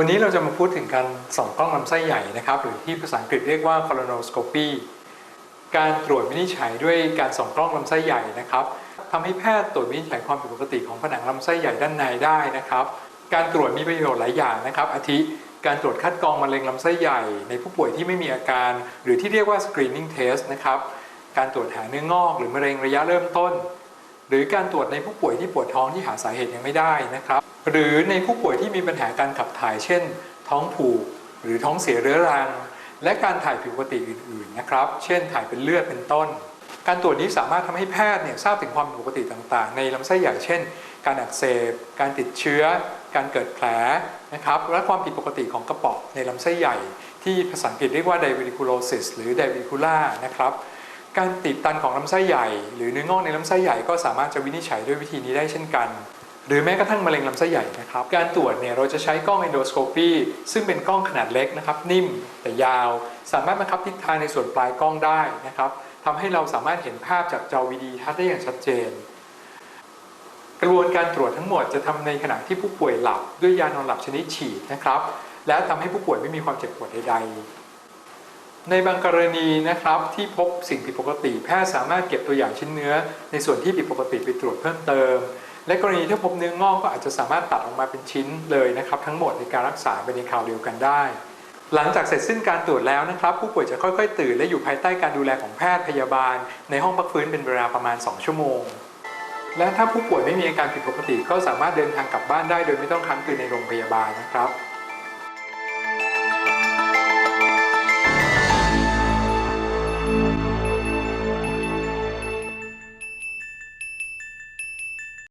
วันนี้เราจะมาพูดถึงการส่องกล้องลำไส้ใหญ่นะครับ หรือที่ภาษาอังกฤษเรียกว่า colonoscopy การตรวจวินิจฉัยด้วยการส่องกล้องลำไส้ใหญ่นะครับทำให้แพทย์ตรวจวินิจฉัยความผิดปกติของผนังลำไส้ใหญ่ด้านในได้นะครับ การตรวจมีประโยชน์หลายอย่างนะครับ อาทิการตรวจคัดกรองมะเร็งลำไส้ใหญ่ ในผู้ป่วยที่ไม่มีอาการ หรือที่เรียกว่า screening test นะครับ การตรวจหาเนื้องอก หรือมะเร็งระยะเริ่มต้น หรือการตรวจในผู้ป่วยที่ปวดท้องที่หาสาเหตุยังไม่ได้นะครับ หรือในผู้ป่วยที่มีปัญหาการขับถ่าย เช่น ท้องผูกหรือท้องเสียเรื้อรัง และการถ่ายผิดปกติอื่นๆนะครับ เช่น ถ่ายเป็นเลือดเป็นต้น การตรวจนี้สามารถทำให้แพทย์เนี่ยทราบถึงความผิดปกติต่างๆ ในลำไส้ใหญ่เช่น การอักเสบ การติดเชื้อ การเกิดแผลนะครับและความผิดปกติของกระเป๋อในลำไส้ใหญ่ ที่ภาษาอังกฤษเรียกว่า diverticulosis หรือ diverticula นะครับ การติดตันของลำไส้ใหญ่ หรือเนื้องอกในลำไส้ใหญ่ก็สามารถจะวินิจฉัยด้วยวิธีนี้ได้เช่นกัน หรือแม้กระทั่งมะเร็งลำไส้ใหญ่นะครับ การตรวจเนี่ยเราจะใช้กล้อง endoscopy ซึ่งเป็นกล้องขนาดเล็กนะครับ นิ่มแต่ยาว สามารถบังคับทิศทางในส่วนปลายกล้องได้นะครับทำให้เราสามารถเห็นภาพจากจอวิดีทัศน์ได้อย่างชัดเจน กระบวนการตรวจทั้งหมดจะทำในขณะที่ผู้ป่วยหลับด้วยยานอนหลับชนิดฉีดนะครับและทำให้ผู้ป่วยไม่มีความเจ็บปวดใดๆ ในบางกรณีนะครับที่พบสิ่งผิดปกติ แพทย์สามารถเก็บตัวอย่างชิ้นเนื้อ ในส่วนที่ผิดปกติไปตรวจเพิ่มเติม และกรณีที่พบเนื้องอกก็อาจจะสามารถตัดออกมาเป็นชิ้นเลยนะครับ ทั้งหมดในการรักษาไปในคราวเดียวกันได้ หลังจากเสร็จสิ้นการตรวจแล้วนะครับ ผู้ป่วยจะค่อยๆ ตื่นและอยู่ภายใต้การดูแลของแพทย์พยาบาล ในห้องพักฟื้นเป็นเวลาประมาณ 2 ชั่วโมง และถ้าผู้ป่วยไม่มีอาการผิดปกติ ก็สามารถเดินทางกลับบ้านได้ โดยไม่ต้องค้างคืนในโรงพยาบาลนะครับ